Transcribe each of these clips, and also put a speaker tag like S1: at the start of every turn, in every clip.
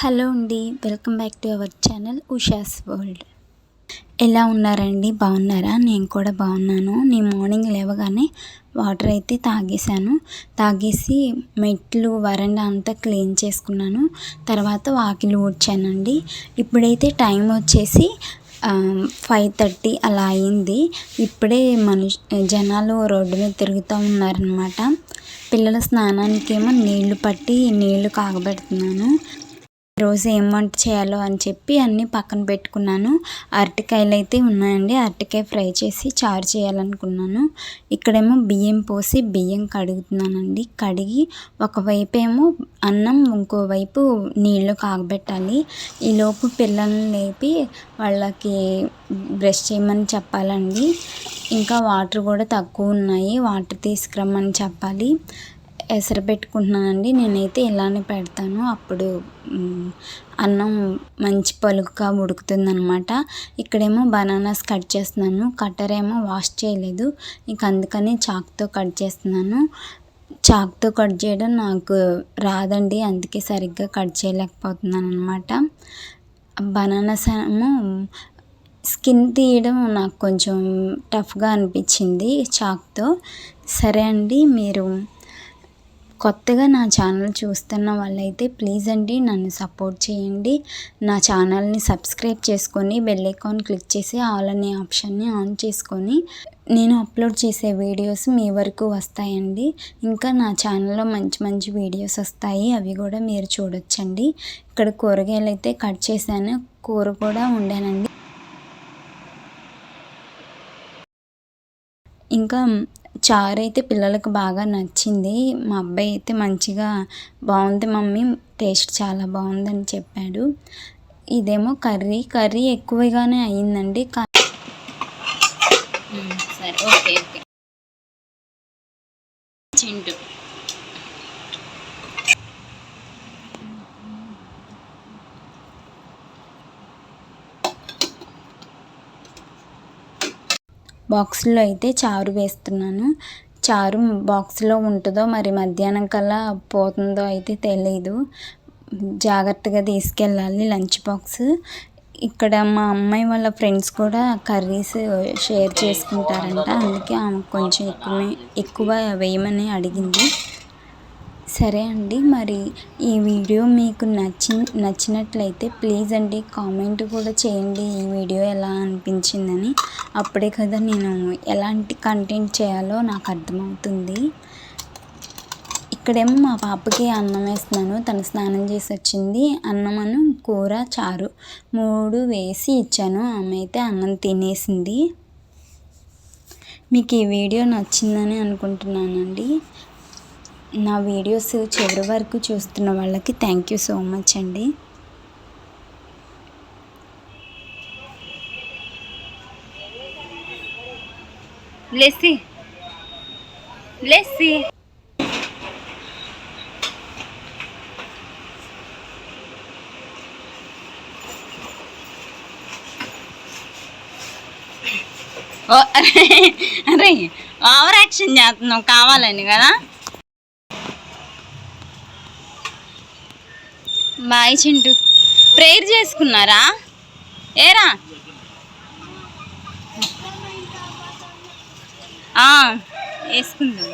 S1: Hello అండి welcome back to our channel Ushas world. ఎలా ఉన్నారండి? బాగున్నారా? నేను కూడా బాగున్నాను. నేను మార్నింగ్ లేవగానే వాటర్ అయితే తాగేశాను. తాగేసి మెట్లు వరండా అంతా క్లీన్ చేసుకున్నాను. తర్వాత వాకిలి ఊడ్చానండి. ఇప్పుడైతే టైం వచ్చేసి ఫైవ్ థర్టీ అలా అయింది. ఇప్పుడే మనుష్ జనాలు రోడ్డు మీద తిరుగుతూ ఉన్నారనమాట పిల్లల స్నానానికేమో నీళ్ళు పట్టి నీళ్ళు కాగబెడుతున్నాను. రోజు ఏం వంట చేయాలో అని చెప్పి అన్నీ పక్కన పెట్టుకున్నాను. అరటికాయలు అయితే ఉన్నాయండి. అరటికాయ ఫ్రై చేసి చారు చేయాలనుకున్నాను. ఇక్కడేమో బియ్యం పోసి బియ్యం కడుగుతున్నానండి. కడిగి ఒకవైపు ఏమో అన్నం ఇంకోవైపు నీళ్ళు కాగబెట్టాలి. ఈలోపు పిల్లల్ని లేపి వాళ్ళకి బ్రష్ చేయమని చెప్పాలండి. ఇంకా వాటర్ కూడా తక్కువ ఉన్నాయి. వాటర్ తీసుకురమ్మని చెప్పాలి. ఎసరు పెట్టుకుంటున్నానండి నేనైతే ఇలానే పెడతాను. అప్పుడు అన్నం మంచి పలుకుగా ఉడుకుతుందనమాట. ఇక్కడేమో బనానాస్ కట్ చేస్తున్నాను. కట్టర్ ఏమో వాష్ చేయలేదు. ఇంక అందుకని చాక్తో కట్ చేస్తున్నాను. చాక్తో కట్ చేయడం నాకు రాదండి. అందుకే సరిగ్గా కట్ చేయలేకపోతున్నాను అనమాట బనానాస్ ఏమో స్కిన్ తీయడం నాకు కొంచెం టఫ్గా అనిపించింది చాక్తో. సరే అండి మీరు కొత్తగా నా ఛానల్ చూస్తున్న వాళ్ళైతే ప్లీజ్ అండి నన్ను సపోర్ట్ చేయండి. నా ఛానల్ని సబ్స్క్రైబ్ చేసుకొని బెల్ ఐకాన్ క్లిక్ చేసి ఆల్ అనే ఆప్షన్ని ఆన్ చేసుకొని నేను అప్లోడ్ చేసే వీడియోస్ మీ వరకు వస్తాయండి. ఇంకా నా ఛానల్లో మంచి మంచి వీడియోస్ వస్తాయి. అవి కూడా మీరు చూడొచ్చండి. ఇక్కడ కూరగాయలు అయితే కట్ చేశాను. కూర కూడా ఉండానండి ఇంకా చారు అయితే పిల్లలకు బాగా నచ్చింది. మా అబ్బాయి అయితే మంచిగా బాగుంది మమ్మీ టేస్ట్ చాలా బాగుందని చెప్పాడు. ఇదేమో కర్రీ కర్రీ ఎక్కువగానే అయ్యిందండి
S2: సరే ఓకే ఓకే. చింటూ.
S1: బాక్స్లో అయితే చారు వేస్తున్నాను. చారు బాక్స్లో ఉంటుందో మరి మధ్యాహ్నం కల్లా పోతుందో అయితే తెలియదు జాగ్రత్తగా తీసుకెళ్ళాలి లంచ్ బాక్స్. ఇక్కడ మా అమ్మాయి వాళ్ళ ఫ్రెండ్స్ కూడా కర్రీస్ షేర్ చేసుకుంటారంట. అందుకే ఆమె కొంచెం ఎక్కువ ఎక్కువ వేయమని అడిగింది. సరే అండి మరి ఈ వీడియో మీకు నచ్చి నచ్చినట్లయితే ప్లీజ్ అండి కామెంట్ కూడా చేయండి ఈ వీడియో ఎలా అనిపించిందని. అప్పుడే కదా నేను ఎలాంటి కంటెంట్ చేయాలో నాకు అర్థమవుతుంది. ఇక్కడేమో మా పాపకి అన్నం వేస్తున్నాను తను స్నానం చేసి వచ్చింది. అన్నమను కూర చారు మూడు వేసి ఇచ్చాను ఆమె అయితే అన్నం తినేసింది. మీకు ఈ వీడియో నచ్చిందని అనుకుంటున్నానండి. నా వీడియోస్ చివరి వరకు చూస్తున్న వాళ్ళకి థ్యాంక్ యూ సో మచ్ అండి.
S2: లెస్సి లెస్సి అరే అరే ఓవర్ యాక్షన్ చేస్తున్నావు కావాలని కదా? బాయ్ చింటూ. ప్రేయర్ చేసుకున్నారా? ఏరా? వేసుకుందాం.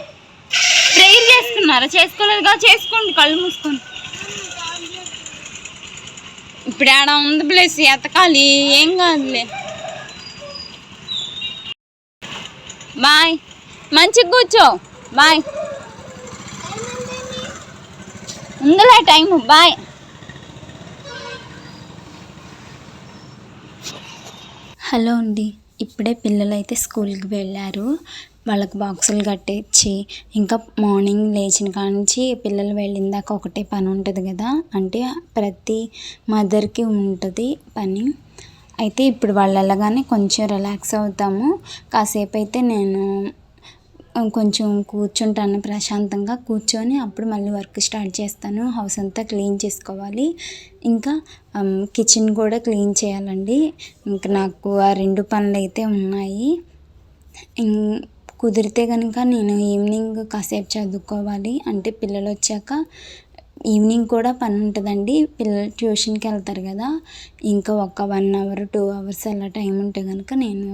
S2: ప్రేయర్ చేసుకున్నారా? చేసుకోలేదుగా చేసుకోండి కళ్ళు మూసుకోండి. ఇప్పుడు ఆడ ఉంది ప్లేస్ ఎతకాలి ఏం కాదులే. బాయ్. మంచిగా కూర్చో. బాయ్. ఉందిలే టైము బాయ్.
S1: హలో అండి. ఇప్పుడే పిల్లలు అయితే స్కూల్కి వెళ్ళారు. వాళ్ళకి బాక్సులు కట్టించి ఇంకా మార్నింగ్ లేచిన కానించి పిల్లలు వెళ్ళిందాక ఒకటే పని ఉంటుంది కదా? అంటే ప్రతి మదర్కి ఉంటుంది పని. అయితే ఇప్పుడు వాళ్ళు వెళ్ళగానే కొంచెం రిలాక్స్ అవుతాము. కాసేపు అయితే నేను కొంచెం కూర్చుంటాను ప్రశాంతంగా. కూర్చొని అప్పుడు మళ్ళీ వర్క్ స్టార్ట్ చేస్తాను. హౌస్ అంతా క్లీన్ చేసుకోవాలి. ఇంకా కిచెన్ కూడా క్లీన్ చేయాలండి. ఇంకా నాకు ఆ రెండు పనులు అయితే ఉన్నాయి కుదిరితే కనుక నేను ఈవినింగ్ కాసేపు చదువుకోవాలి. అంటే పిల్లలు వచ్చాక ఈవినింగ్ కూడా పని ఉంటుందండి. పిల్లలు ట్యూషన్కి వెళ్తారు కదా. ఇంకా ఒక వన్ అవర్ టూ అవర్స్ అలా టైం ఉంటే కనుక నేను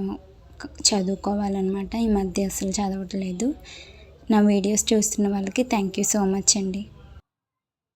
S1: చదువుకోవాలన్నమాట. ఈ మధ్య అసలు చదవట్లేదు. నా వీడియోస్ చూస్తున్న వాళ్ళకి థ్యాంక్ యూ సో మచ్ అండి.